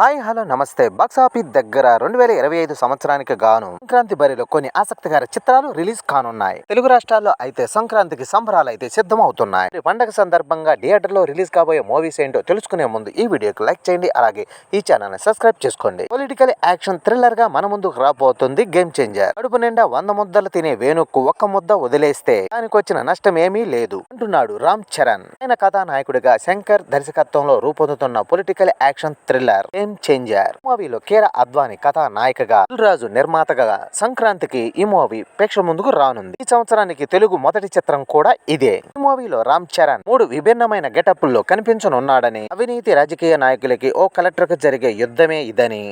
Hi hello నమస్తే. Box office దగ్గర రెండు వేల ఇరవై ఐదు సంవత్సరానికి గాను సంక్రాంతి బరిలో కొన్ని ఆసక్తికర చిత్రాలు రిలీజ్ కానున్నాయి. తెలుగు రాష్ట్రాల్లో అయితే సంక్రాంతికి సంబరాలు అయితే సిద్ధమవుతున్నాయి. పండగ సందర్భంగా థియేటర్లో రిలీజ్ కాబోయే మూవీస్ ఏంటో తెలుసుకునే ముందు ఈ వీడియోకి లైక్ చేయండి. అలాగే ఈ ఛానల్ని సబ్స్క్రైబ్ చేసుకోండి. పొలిటికల్ యాక్షన్ థ్రిల్లర్గా మన ముందుకు రాబోతుంది గేమ్ చేంజర్. కడుపు నిండా వంద ముద్దలు తినే వేణుకు ఒక్క ముద్ద వదిలేస్తే దానికి వచ్చిన నష్టం ఏమీ లేదు అంటున్నాడు రామ్ చరణ్. ఆయన కథానాయకుడిగా శంకర్ దర్శకత్వంలో రూపొందుతున్న political action thriller. Game changer మూవీలో కేర అద్వాని కథానాయికగా రాజు నిర్మాతగా సంక్రాంతికి ఈ మూవీ ప్రేక్షకుల ముందుకు రానుంది. ఈ సంవత్సరానికి తెలుగు మొదటి చిత్రం కూడా ఇదే. ఈ మూవీలో రామ్ చరణ్ మూడు విభిన్నమైన గెటప్ల్లో కనిపించనున్నాడని అవినీతి రాజకీయ నాయకులకి ఓ కలెక్టర్కు జరిగే యుద్ధమే ఇదని.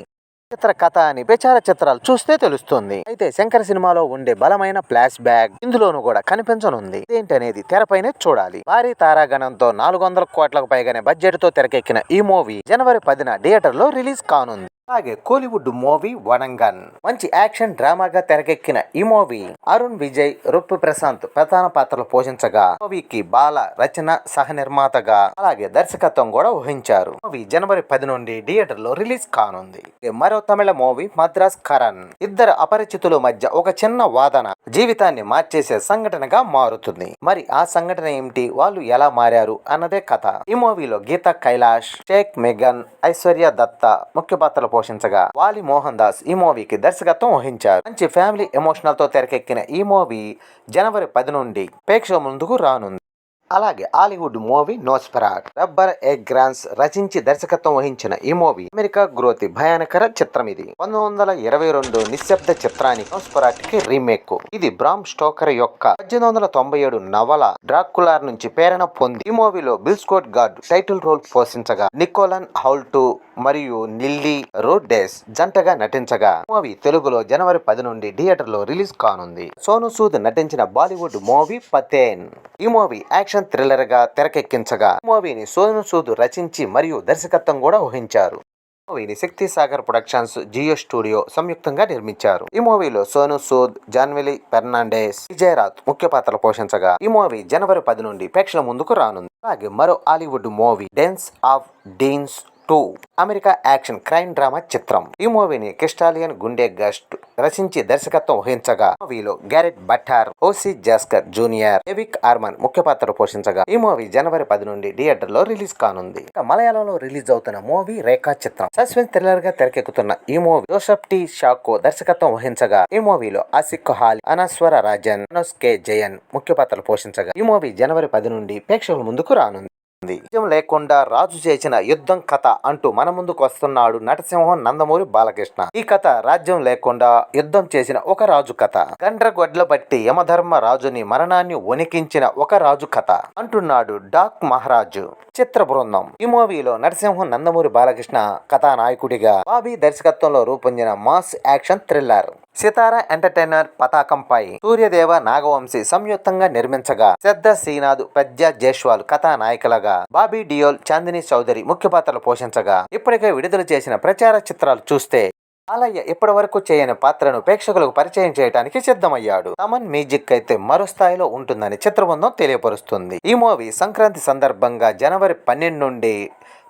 చిత్ర కథ అని ప్రచార చిత్రాలు చూస్తే తెలుస్తుంది. అయితే శంకర్ సినిమాలో ఉండే బలమైన ఫ్లాష్ బ్యాక్ ఇందులోనూ కూడా కనిపించనుంది. ఏంటనేది తెరపైనే చూడాలి. భారీ తారాగణంతో నాలుగు వందల కోట్లకు పైగానే బడ్జెట్తో తెరకెక్కిన ఈ మూవీ జనవరి పదిన థియేటర్లో రిలీజ్ కానుంది. అలాగే కోలీవుడ్ మూవీ వనంగన్ మంచి యాక్షన్ డ్రామాగా తెరకెక్కిన ఈ మూవీ అరుణ్ విజయ్ రొప్పు ప్రశాంత్ ప్రధాన పాత్రలు పోషించగా మూవీకి బాల రచన సహ నిర్మాతగా అలాగే దర్శకత్వం కూడా వహించారు. మూవీ జనవరి పది నుండి థియేటర్లో రిలీజ్ కానుంది. మరో తమిళ మూవీ మద్రాస్ కరణ్. ఇద్దరు అపరిచితుల మధ్య ఒక చిన్న వాదన జీవితాన్ని మార్చేసే సంఘటనగా మారుతుంది. మరి ఆ సంఘటన ఏమిటి? వాళ్ళు ఎలా మారారు? అన్నదే కథ. ఈ మూవీలో గీత కైలాష్ షేక్ మెగన్ ఐశ్వర్య దత్త ముఖ్య పాత్రలు పోషించగా. వాలి మోహన్ దాస్ ఈ మూవీకి దర్శకత్వం వహించారు. మంచి ఫ్యామిలీ ఎమోషనల్తో తెరకెక్కిన ఈ మూవీ జనవరి పది నుండి. ప్రేక్షకుల ముందుకు రానుంది. అలాగే Hollywood movie Nosferatu Robert Eggers రచించి దర్శకత్వం వహించిన ఈ మూవీ అమెరికా గ్రోత్ భయానకర చిత్రం ఇది. పంతొమ్మిది వందల ఇరవై రెండు నిశ్శబ్ద చిత్రానికి నోస్పెరాట్కి రీమేక్. ఇది బ్రామ్ స్టోకర్ యొక్క పద్దెనిమిది వందల తొంభై ఏడు నవల డ్రాకులార్ నుంచి ప్రేరణ పొంది ఈ మూవీలో Bill Skarsgard title role పోషించగా నికోలన్ హౌల్టు మరియు నిల్లీ రోడ్డేస్ జంటగా నటించగా. మూవీ తెలుగులో జనవరి పది నుండి థియేటర్లో రిలీజ్ కానుంది. సోను సూద్ నటించిన బాలీవుడ్ మూవీ పతేన్. ఈ మూవీ యాక్షన్ థ్రిల్లర్గా తెరకెక్కించగా మూవీని సోను సూద్ రచించి మరియు దర్శకత్వం కూడా వహించారు. మూవీని శక్తి సాగర్ ప్రొడక్షన్స్ జియో స్టూడియో సంయుక్తంగా నిర్మించారు. ఈ మూవీలో సోను సూద్ జాన్వెలి ఫెర్నాండేస్ విజయరాత్ ముఖ్య పాత్రలు పోషించగా ఈ మూవీ జనవరి పది నుండి ప్రేక్షకుల ముందుకు రానుంది. అలాగే మరో Hollywood movie den of thieves two. America action crime drama చిత్రం. ఈ మూవీని క్రిస్టాలియన్ గుండె గస్ట్ రచించి దర్శకత్వం వహించగా మూవీలో Gerard Butler O'Shea Jackson junior ఎవిక్ ఆర్మన్ ముఖ్య పాత్ర పోషించగా ఈ మూవీ జనవరి పది నుండి థియేటర్లో రిలీజ్ కానుంది. మలయాళంలో రిలీజ్ అవుతున్న మూవీ రేఖా చిత్రం. సస్పెన్స్ థ్రిల్లర్గా తెరకెక్కుతున్న ఈ మూవీ జోసఫ్ టి. షాకో దర్శకత్వం వహించగా ఈ మూవీలో ఆసిక్ హాల్ అనస్వర రాజన్ అనోస్ కే. జయన్ ముఖ్య పాత్రలు పోషించగా ఈ మూవీ జనవరి పది నుండి ప్రేక్షకుల ముందుకు రానుంది. యుద్ధం లేకుండా రాజు చేసిన యుద్ధం కథ అంటూ మన ముందుకు వస్తున్నాడు నటసింహం నందమూరి బాలకృష్ణ. ఈ కథ రాజ్యం లేకుండా యుద్ధం చేసిన ఒక రాజు కథ. గండ్రగొడ్ల బట్టి యమధర్మ రాజుని మరణాన్ని వణికించిన ఒక రాజు కథ అంటున్నాడు డాక్ మహారాజు. చిత్ర బృందం. ఈ మూవీలో నరసింహం నందమూరి బాలకృష్ణ కథానాయకుడిగా బాబీ దర్శకత్వంలో రూపొందిన mass action thriller. Sithara entertainer పతాకంపై సూర్యదేవ నాగవంశీ సంయుక్తంగా నిర్మించగా శ్రద్ధ శ్రీనాథ్ ప్రజ్ఞా జైస్వాల్ కథానాయకులుగా బాబీ డియోల్ చాందిని చౌదరి ముఖ్య పాత్రలు పోషించగా ఇప్పటికే విడుదల చేసిన ప్రచార చిత్రాలు చూస్తే బాలయ్య ఇప్పటి వరకు చేయని పాత్రను ప్రేక్షకులకు పరిచయం చేయడానికి సిద్ధమయ్యాడు. తమన్ మ్యూజిక్ అయితే మరో స్థాయిలో ఉంటుందని చిత్రబృందం తెలియపరుస్తుంది. ఈ మూవీ సంక్రాంతి సందర్భంగా జనవరి పన్నెండు నుండి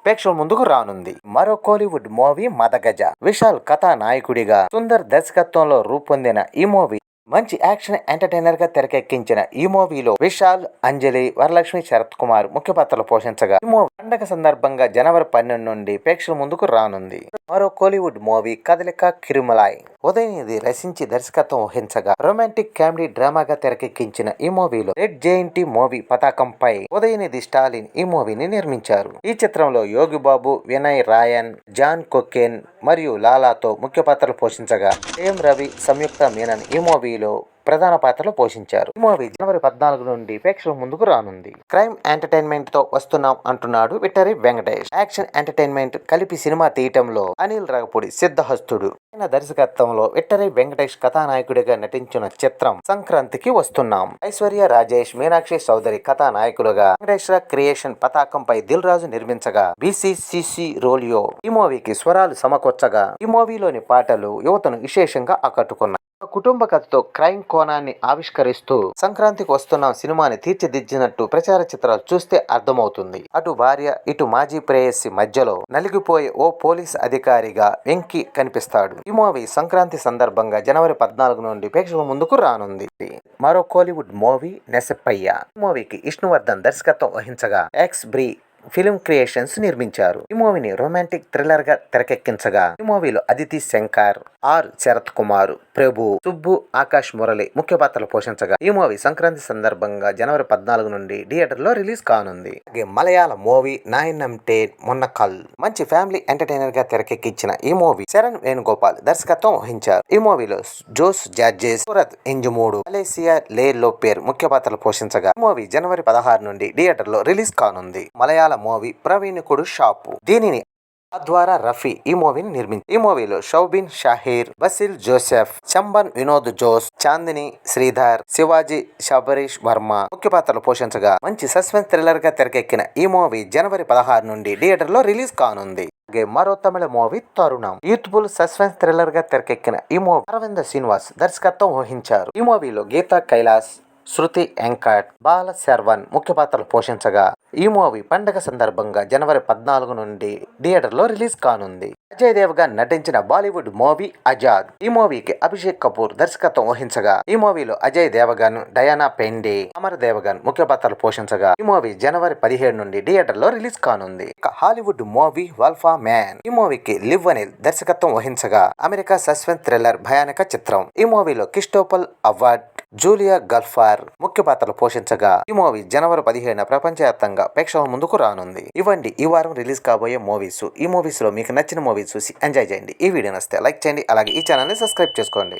ప్రేక్షకుల ముందుకు రానుంది. మరో కోలీవుడ్ మూవీ మదగజ. విశాల్ కథానాయకుడిగా సుందర్ దర్శకత్వంలో రూపొందిన ఈ మూవీ మంచి యాక్షన్ ఎంటర్టైనర్గా తెరకెక్కించిన ఈ మూవీలో విశాల్ అంజలి వరలక్ష్మి శరత్ కుమార్ ముఖ్య పాత్రలు పోషించగా ఈ మూవీ పండగ సందర్భంగా జనవరి పన్నెండు నుండి ప్రేక్షకుల ముందుకు రానుంది. మరో కోలీవుడ్ మూవీ కదలిక కిరుమలాయ్. ఉదయనిధి రచించి దర్శకత్వం వహించగా రొమాంటిక్ కామెడీ డ్రామాగా తెరకెక్కించిన ఈ మూవీలో రెడ్ జేఎన్టీ మూవీ పతాకంపై ఉదయనిధి స్టాలిన్ ఈ మూవీని నిర్మించారు. ఈ చిత్రంలో యోగి బాబు వినయ్ రాయన్ జాన్ కొకెన్ మరియు లాలాతో ముఖ్య పాత్రలు పోషించగా ఏం రవి సంయుక్త మీనన్ ఈ మూవీలో ప్రధాన పాత్రలు పోషించారు. ఈ మూవీ జనవరి పద్నాలుగు నుండి ప్రేక్షకుల ముందుకు రానుంది. క్రైమ్ ఎంటర్టైన్మెంట్తో వస్తున్నాం అంటున్నాడు విటరి వెంకటేష్. యాక్షన్ ఎంటర్టైన్మెంట్ కలిపి సినిమా తీయటంలో అనిల్ రాగపూడి సిద్ధహస్తుడు. ఆయన దర్శకత్వంలో విట్టరి వెంకటేష్ కథానాయకుడిగా నటించిన చిత్రం సంక్రాంతికి వస్తున్నాం. ఐశ్వర్య రాజేష్ మీనాక్షి చౌదరి కథానాయకులుగా వెంకటేశ్వర క్రియేషన్ పతాకంపై దిల్ రాజు నిర్మించగా బిసిసిసి రోలియో. ఈ మూవీకి స్వరాలు సమకూర్చగా ఈ మూవీలోని పాటలు యువతను విశేషంగా ఆకట్టుకున్నాయి. కుటుంబ కథతో క్రైమ్ కోణాన్ని ఆవిష్కరిస్తూ సంక్రాంతికి వస్తున్న సినిమాని తీర్చిదిద్దినట్టు ప్రచార చిత్రాలు చూస్తే అర్థమవుతుంది. అటు భార్య ఇటు మాజీ ప్రేయసి మధ్యలో నలిగిపోయే ఓ పోలీస్ అధికారిగా వెంకి కనిపిస్తాడు. ఈ మూవీ సంక్రాంతి సందర్భంగా జనవరి పద్నాలుగు నుండి ప్రేక్షకుల ముందుకు రానుంది. మరో కోలీవుడ్ మూవీ నెసప్పయ్య. ఈ మూవీకి విష్ణువర్ధన్ దర్శకత్వం వహించగా ఎక్స్ బ్రీ ఫిల్మ్ క్రియేషన్స్ నిర్మించారు. ఈ మూవీని రొమాంటిక్ థ్రిల్లర్గా తెరకెక్కించగా ఈ మూవీలో అదితి శంకర్ ఆర్ శరత్ కుమార్ ప్రభు సుబ్బు ఆకాష్ మురళి ముఖ్య పాత్రలు పోషించగా ఈ మూవీ సంక్రాంతి సందర్భంగా జనవరి పద్నాలుగు నుండి థియేటర్లో రిలీజ్ కానుంది. మలయాళ మూవీ నైన్ మొన్న కల్ మంచి ఫ్యామిలీ ఎంటర్టైనర్గా తెరకెక్కించిన ఈ మూవీ శరణ్ వేణుగోపాల్ దర్శకత్వం వహించారు. ఈ మూవీలో జోస్ జార్జెస్ సూరత్ ఇంజుమూడు మలేసియా లే లోపేర్ ముఖ్య పాత్రలు పోషించగా ఈ మూవీ జనవరి పదహారు నుండి థియేటర్లో రిలీజ్ కానుంది. మలయాళ మూవీ ప్రవీణుకుడు షాపు. దీనిని ద్వారా రఫీ ఈ మూవీని నిర్మించి ఈ మూవీలో షౌబిన్ షాహీర్ బసిల్ జోసెఫ్ చంబన్ వినోద్ జోస్ చాందిని శ్రీధర్ శివాజీ శబరీష్ వర్మ ముఖ్య పాత్రలు పోషించగా మంచి సస్పెన్స్ థ్రిల్లర్గా తెరకెక్కిన ఈ మూవీ జనవరి పదహారు నుండి థియేటర్లో రిలీజ్ కానుంది. అలాగే మరో Tamil movie Tharunam. Youthful suspense థ్రిల్లర్గా తెరకెక్కిన ఈ మూవీ అరవింద శ్రీనివాస్ దర్శకత్వం వహించారు. ఈ మూవీలో గీతా కైలాస్ శృతి వెంకట్ బాల శర్వన్ ముఖ్య పాత్రలు పోషించగా ఈ మూవీ పండగ సందర్భంగా జనవరి పద్నాలుగు నుండి థియేటర్లో రిలీజ్ కానుంది. అజయ్ దేవగన్ నటించిన బాలీవుడ్ మూవీ ఆజాద్ ఈ మూవీకి అభిషేక్ కపూర్ దర్శకత్వం వహించగా ఈ మూవీలో అజయ్ దేవగన్ డయానా పెండే అమర్ దేవగన్ ముఖ్య పాత్రలు పోషించగా ఈ మూవీ జనవరి పదిహేడు నుండి థియేటర్లో రిలీజ్ కానుంది. ఇక హాలీవుడ్ మూవీ వల్ఫా మ్యాన్. ఈ మూవీకి లివ్ అనిల్ దర్శకత్వం వహించగా అమెరికా సస్పెన్స్ థ్రిల్లర్ భయానక చిత్రం. ఈ మూవీలో కిస్టోపల్ అవార్డ్ జూలియా గల్ఫార్ ముఖ్య పాత్రలు పోషించగా ఈ మూవీ జనవరి పదిహేడున ప్రపంచవ్యాప్తంగా ప్రేక్షకుల ముందుకు రానుంది. ఇవ్వండి ఈ వారం రిలీజ్ కాబోయే మూవీస్. ఈ మూవీస్లో మీకు నచ్చిన మూవీస్ చూసి ఎంజాయ్ చేయండి. ఈ వీడియో నచ్చితే లైక్ చేయండి అలాగే ఈ ఛానల్ని సబ్స్క్రైబ్ చేసుకోండి.